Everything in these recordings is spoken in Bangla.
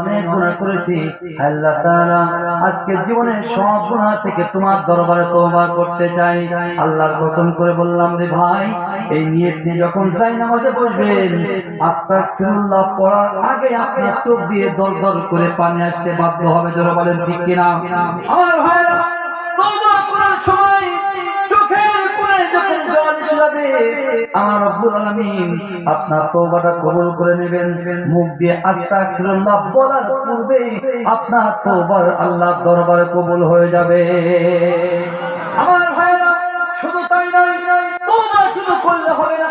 অনেক গুণা করেছি। আল্লাহ তাআলা আজকে জীবনের সব গুণা থেকে তোমার দরবারে তওবা করতে চাই। আল্লাহর কসম করে বললাম রে ভাই, এই নিয়ে যখন যাই নামাজে বসবেন আস্তাগফিরুল্লাহ পড়ার আগে আপনার চোখ দিয়ে দর দর করে পানি আসতে বাধ্য হবে। জোরে বলেন ঠিক কিনা? আমার ভাইরা সময় যখন জল আমার রব্বুল আলামিন আপনার তওবাটা কবুল করে নেবেন। মুখ দিয়ে আস্তাগফিরুল্লাহ বলার পূর্বে আপনার তওবার আল্লাহ দরবারে কবুল হয়ে যাবে। আমার ভাইরা শুধু তাই নয়, তওবা শুধু করলে হবে না।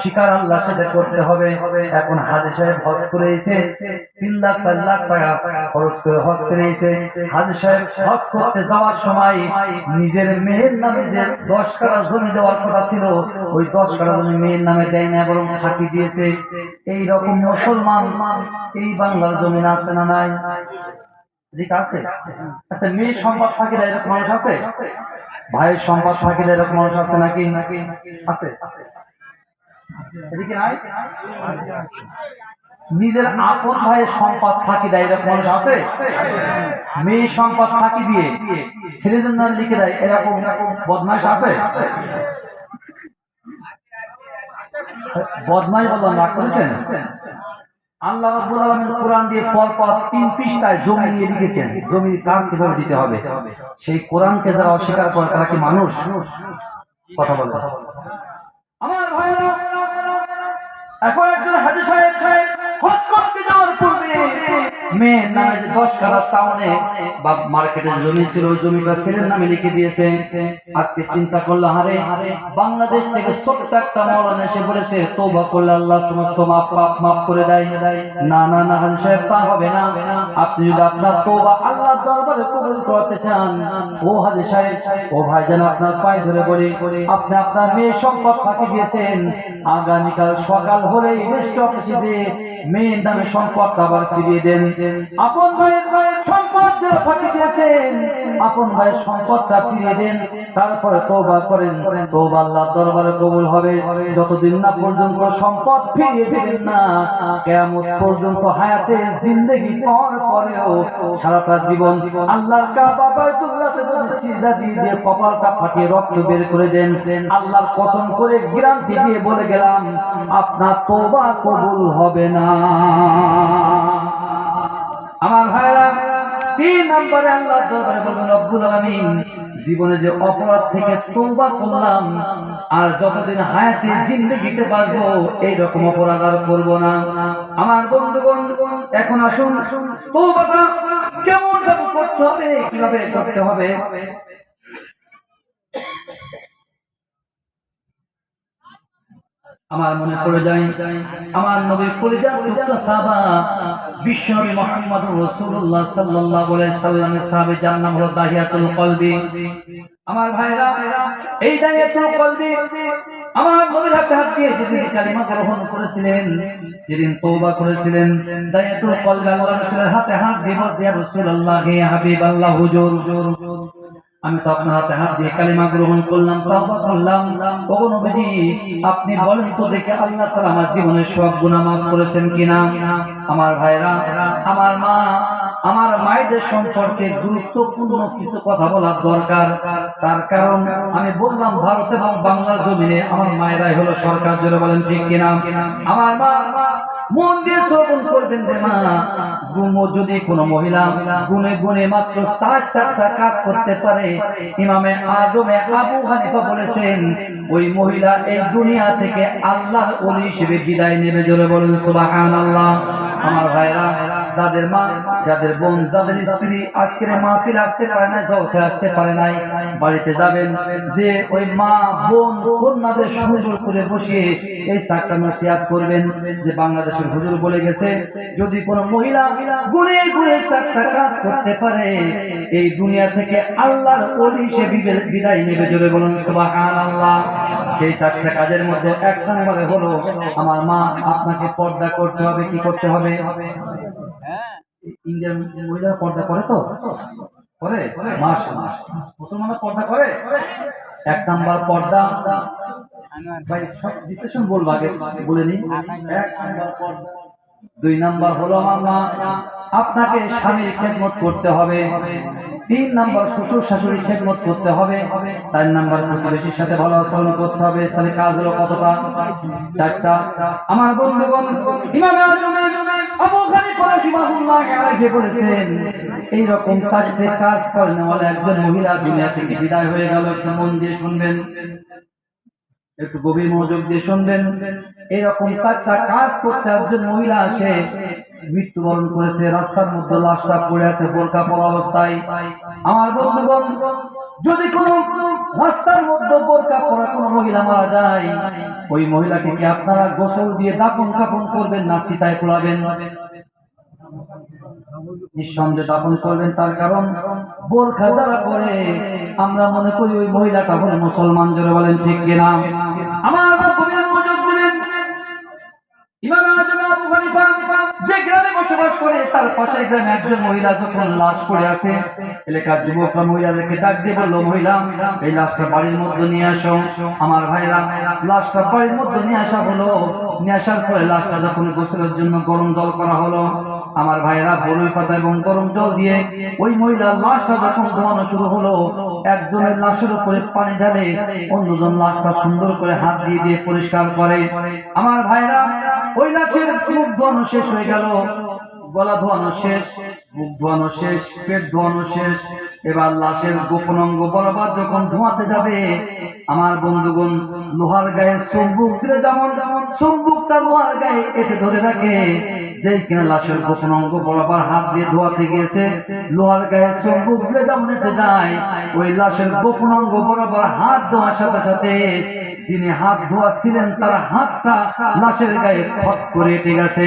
স্বীকার আল্লাহর সাথে করতে হবে। এখন হাজি সাহেব হজ করে এসে তিন লাখ, চার লাখ টাকা খরচ করে হজ করে এসে হাজি সাহেব হজ করতে যাওয়ার সময় নিজের মেয়ের নামে যে দশ কাটা জমি দেওয়ার কথা ছিল, ওই দশ কাটা জমি মেয়ের নামে দেয় না বরং ফাঁকি দিয়েছে। এই রকম মুসলমান এই বাংলার জমিন আছে না নাই? আচ্ছা ভাইয়ের সম্পদ থাকিলে এরকম মানুষ আছে নাকি নাকি? আছে। নিজের আপন ভাইয়ের সম্পদ ফাঁকি দেয়, এরকম মানুষ আছে? মেয়ে সম্পদ ফাঁকি দিয়ে ছেলেদের নাম লিখে দেয়, এরকম এরকম বদমাইশ আছে? বদমাই বললাম, রাগ করেছেন? আল্লাহ রাব্বুল আলামিন কোরআন দিয়ে পর পর তিন পৃষ্ঠায় জমি নিয়ে লিখেছেন। জমির কার কীভাবে দিতে হবে? সেই কোরআনকে যারা অস্বীকার করে, তারা কি মানুষ? কথা বলে। আমার এখন একজন হাজি সাহেব হজ করতে যাওয়ার পূর্বে মেয়ের নামে যে দশ টাউনে বা মার্কেটের জমি ছিল, ওই জমিটা ছেলের নামে লিখে দিয়েছে। আজকে চিন্তা করল, হারে, বাংলাদেশ থেকে ছোট্ট একটা এসে করলে আল্লাহ সমস্ত মাপ মাফ করে দেয়। না না না, হাজি সাহেব, তা হবে না। আপনি যদি আপনার তোবা আল্লাহর দরবারে কবুল করতে চান, ও হাজি সাহেব, ও ভাই যেন আপনার পায়ে ধরে বলি আপনি আপনার মেয়ে সম্পদ ফাঁকি দিয়েছেন। আগামীকাল সকাল হলেই রেস্ট অফিসে মেয়ের নামে সম্পদ আবার ফিরিয়ে দেন। আপন ভাইয়ের ভাইয়ের সম্পদ যে ফাঁকি দিয়েছেন, আপন ভাইয়ের সম্পদটা ফিরিয়ে দেন, তারপরে তওবা করেন। তওবা আল্লাহর দরবারে কবুল হবে। যতদিন না পর্যন্ত সম্পদ ফিরিয়ে দিবেন না, কিয়ামত পর্যন্ত হায়াতে জিন্দেগি পাওয়ার পরেও সারাটা জীবন আল্লাহর কাবা বাইতুল্লাহতে যদি সিজদা দিয়ে দিয়ে কপালটা ফাটিয়ে রক্ত বের করে দেন, আল্লাহর কসম করে গ্যারান্টি দিয়ে বলে গেলাম, আপনার তওবা কবুল হবে না। আমার ভাইরা তিন নম্বরে আল্লাহ দরবারে বলবেন, রব্বুল আলামিন, জীবনে যে অপরাধ থেকে তওবা করলাম, আর যতদিন হায়াতে জিন্দগিতে বাঁচবো এই রকম অপরাধ আর করব না। আমার বন্ধুগণ, এখন আসুন, তওবাটা কেমন ভাবে করতে হবে, কীভাবে করতে হবে? আমার মনে পড়ে যায়, আমার নবী পরিজাত পুত্র সাহাবা বিশ্বনবী মুহাম্মদ রাসূলুল্লাহ সাল্লাল্লাহু আলাইহি সাল্লামের সাহাবী, যার নাম হলো দাহিয়াতুল কলবি। আমার ভাইরা, এই দাহিয়াতুল কলবি আমার নবীর হাতে হাত দিয়ে যেদিন কালিমা গ্রহণ করেছিলেন, যেদিন তওবা করেছিলেন, দাহিয়াতুল কলবি আল্লাহ রাসূলের হাতে হাত দিয়ে বলছে রাসূলুল্লাহ, হে হাবিবাল্লাহ হুজুর হুজুর। আমি তো আপনার হাতে হাত দিয়ে কালিমা গ্রহণ করলাম করলাম। ওগো নবীজি, আপনি বলেন তো দেখে আল্লাহ তাআলা আমার জীবনের সব গুনাহ মাফ করেছেন কিনা? আমার ভাইরা, আমার মা, আমার মায়েদের সম্পর্কে গুরুত্বপূর্ণ কিছু কথা বলার দরকার। তার কারণ আমি বললাম, ভারত এবং বাংলার জমিনে আমার মায়েরাই হলো সরকার জুড়ে বলেন ঠিক কিনা? আমার মা গুনে গুনে মাত্র কাজ করতে পারে, ইমামে আদমে আবু বলেছেন, ওই মহিলা এই দুনিয়া থেকে আল্লাহ হিসেবে বিদায় নেবে, জোরে বলুন সুবহানাল্লাহ। আমার ভাইরা যাদের মা, যাদের বোন, যাদের স্ত্রী আজকের মাহফিল আসতে পারে না জলসে আসতে পারে নাই, বাড়িতে যাবেন, যে ওই মা, বোন, কন্যাদের সুন্দর করে বসিয়ে এই সাকটা নসিহাত করবেন, যে বাংলাদেশের হুজুর বলে গেছে, যদি কোনো মহিলা গুনে গুনে সাকটা কাজ করতে পারে, এই দুনিয়া থেকে আল্লাহর ওলি সে বিদায় নেবে জোরে বলুন, সুবহানাল্লাহ। সেই চারটা কাজের মধ্যে এক নম্বরে হলো, আমার মা, আপনাকে পর্দা করতে হবে, কি করতে হবে? ইন্ডিয়ান মহিলারা পর্দা করে তো? করে? মাশাআল্লাহ। মুসলমানরা পর্দা করে? এক নাম্বার পর্দা। ভাই সব বিশ্লেষণ বলব আগে, বলে নিই। এক নাম্বার পর্দা। দুই নাম্বার হলো আমার মা। আপনাকে স্বামীর খেদমত করতে হবে। তিন নাম্বার শ্বশুর শাশুড়ির খেদমত করতে হবে। চার নাম্বার প্রতিবেশীর সাথে ভালো আচরণ করতে হবে। তাহলে কাজ হলো কতটা? চারটা। আমার বন্ধুগণ, ইমাম আজম আবু হানিফা রাহিমাহুল্লাহ আলাইহি বলেছেন এই চারটে কাজ করেন একজন মহিলা দুনিয়া থেকে বিদায় হয়ে গেল। একটু মন দিয়ে শুনবেন। একটু গভীর মনোযোগ দিয়ে শুনবেন। এরকম চারটা কাজ করতে একজন মহিলা আসে মৃত্যুবরণ করেছে, রাস্তার মধ্যে লাশটা পড়ে আছে বোরকা পরা অবস্থায়। আমার বন্ধুগণ, যদি কোনো রাস্তার মধ্যে বোরকা পরা কোনো মহিলা মারা যায়, ওই মহিলাকে কি আপনারা গোসল দিয়ে দাপন কাপন করবেন না চিতায় পোড়াবেন নিঃসন্দেহে দাপন করবেন, তার কারণ বোরখা যারা পরে, আমরা মনে করি ওই মহিলাটা হলে মুসলমান, জোরে বলেন ঠিক কিনা? তার পাশের গ্রামে একজন মহিলা যখন লাশ পড়ে আছে, এলাকার যুবকরা মহিলাদেরকে ডাক দিয়ে বলল, মহিলা, এই লাশটা বাড়ির মধ্যে নিয়ে আসো। আমার ভাইরা লাশটা বাড়ির মধ্যে নিয়ে আসা হলো। নিয়ে আসার পরে লাশটা যখন গোসলের জন্য গরম জল করা হলো, আমার ভাইরা বরুই পাতা এবং গরম জল দিয়ে ওই মহিলার লাশটা যখন ধোয়ানো শুরু হলো, একজনের লাশের উপরে পানি ঢালে অন্যজন লাশটা সুন্দর করে হাত দিয়ে দিয়ে পরিষ্কার করে। আমার ভাইরা, ওই লাশের মুখ ধোয়ানো শেষ হয়ে গেল। গলা ধোয়ানো শেষ, মুখ ধোয়ানো শেষ, পেট ধোয়ানো শেষ, এবার লাশের গোপন অঙ্গ বরাবর যখন ধোয়াতে যাবে, আমার বন্ধুগণ লোহার গায়ে চুম্বুক দিলে যেমন যেমন চুম্বুকটা লোহার গায়ে এতে ধরে রাখে, যেই কিনা লাশের গোপন অঙ্গ বরাবর হাত দিয়ে ধোয়াতে গিয়েছে, লোহার গায়ে চুম্বুক দিলে যেমন এতে যায়, ওই লাশের গোপন অঙ্গ বরাবর হাত ধোয়ার সাথে সাথে যিনি হাত ধোয়াচ্ছিলেন তার হাতটা লাশের গায়ে ফট করে এটে গেছে।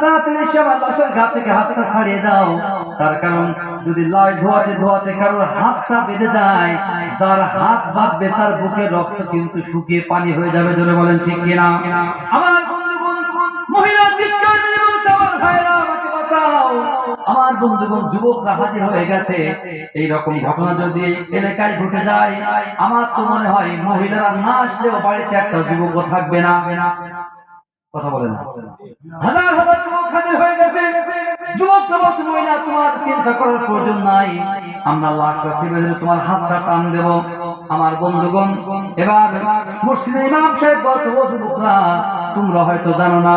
তাড়াতাড়ি আমার থেকে হাতটা ছাড়িয়ে দাও। তার কারণ, যদি ধোয়াতে ধোয়াতে কারোর হাতটা বেঁধে যায়, যার হাত বাঁধবে তার রক্ত কিন্তু শুকিয়ে পানি হয়ে যাবে বলেন ঠিক কিনা? আমার আমার বন্ধুগণ, যুবকরা হাজির হয়ে গেছে। এই রকম ঘটনা যদি এলাকায় ঘটে যায়, আমার তো মনে হয় মহিলারা না আসলেও বাড়িতে একটা যুবক থাকবে না। কথা বলেন। হাজার হাজার যুবক হাজির হয়ে গেছে। যুবক যুবক মহিলা, তোমার চিন্তা করার প্রয়োজন নাই। আমরা লাশটা সিবে তোমার হাতটা টান দেব। আমার বন্ধুগণ, এবার মুসলিম ইমাম সাহেব ও যুবকরা তোমরা হয়তো জানো না,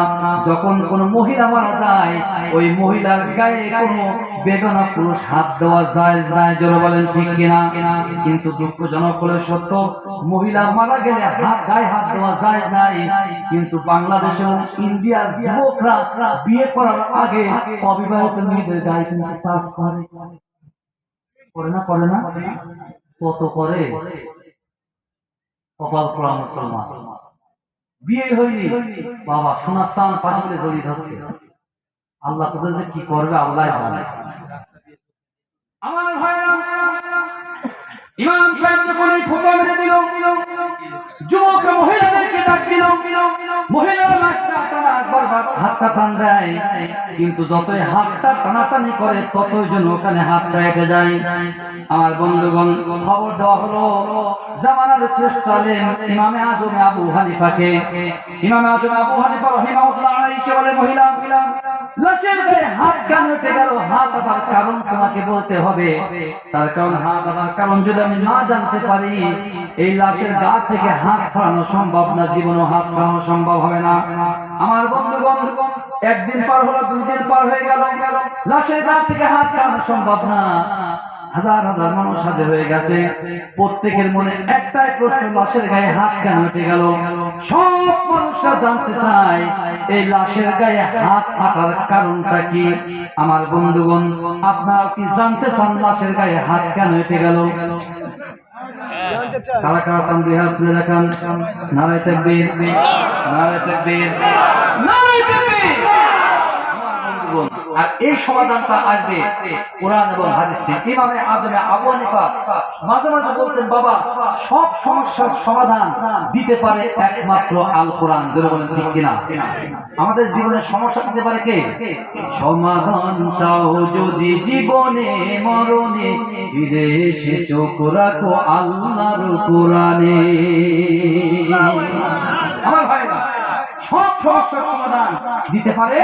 যখন কোন মহিলা মারা যায়, ওই মহিলার গায়ে কোনো বেদনা পুরুষ হাত দেওয়া যায় যায় জোরে বলেন ঠিক কিনা? কিন্তু দুঃখজনক হলে সত্য, মহিলা মারা গেলে হাত, গায়ে হাত দেওয়া যায় নাই। কিন্তু বাংলাদেশে ইন্ডিয়ার যুবকরা বিয়ে করার আগে অবিবাহিত মেয়েদের গায়ে কিন্তু কাজ করে করে না করে না? কত করে কপাল পড়া মুসলমান। বিয়ে হয়নি। বাবা সোনার চান পানি বলে জড়িয়ে ধরছে। আল্লাহ তোদের যে কি করবে, আল্লাহ জানে। আমার ভাইরা, ইমাম সাহেব যখন এই ফটো মেরে দিল। যুবক মহিলাদেরকে ডাক দিল। মহিলারা লাশটা টানা একবার হাতটা টান দেয় কিন্তু যতই হাতটা টানাটানি করে, ততই যেন ওখানে হাতটা এটে যায়। আমার বন্ধুগণ, খবর দেওয়া হলো, জামানার শ্রেষ্ঠ আলেম ইমামে আজমে আবু হানিফাকে। ইমামে আজমে আবু হানিফা রহিমাউল্লাহ আলাইহি বলে, মহিলা, লাশের হাত কারণ তোমাকে বলতে হবে। তার কারণ, হাত কারণ যদি আমি না জানতে পারি, এই লাশের গা থেকে হাত ছড়ানো সম্ভব না, জীবনও হাত ছড়ানো সম্ভব হবে না। আমার বন্ধুগণ, একদিন পার হলো দুই দিন পার হয়ে গেল। লাশের গা থেকে হাত ছড়ানো সম্ভব না। হাজার হাজার মানুষ হাজির হয়ে গেছে। প্রত্যেকের মনে একটাই প্রশ্ন, লাশের গায়ে হাত কেন উঠে গেল? সব মানুষরা জানতে চায়, এই লাশের গায়ে হাত ফাটার কারণটা কি? আমার বন্ধুগণ, আপনারা কি জানতে চান, লাশের গায়ে হাত কেন উঠে গেল? কারা চান? দুই হাত তুলে দেখান। নারায় তাকবীর। নারায় তাকবীর। নারায় তাকবীর। বন্ধুগণ, আর এই সমাধানটা আসবে কোরআন এবং হাদিস থেকে ইমামে আজমে আবু হানিফা মাঝে মাঝে বলতেন, বাবা, সব সমস্যার সমাধান দিতে পারে একমাত্র আল কোরআন ধরে বলেন, ঠিক কিনা? আমাদের জীবনে সমস্যা দিতে পারে কে? সমাধান চাও যদি জীবনে, মরণে ফিরে এসে চোখ রাখো আল্লাহর কোরআনে। আমার ভাইরা, সব সমস্যার সমাধান দিতে পারে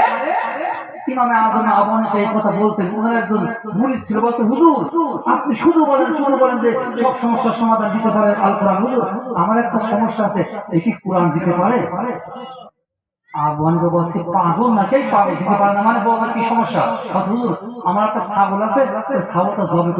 ইমামে এই কথা বলতেন? ওনার একজন মুরিদ ছিল হুজুর, আপনি শুধু বলেন শুধু বলেন যে সব সমস্যার সমাধান দিতে পারে আল কোরআন হুজুর, আমার একটা সমস্যা আছে এই কি কোরআন দিতে পারে? আবহাওয়া বলছে, পাগল না, কে পাবে দিতে পারে না মানে বলবে কি সমস্যা? হুজুর, আমার একটা ছাগল আছে ছাগলটা জবে করে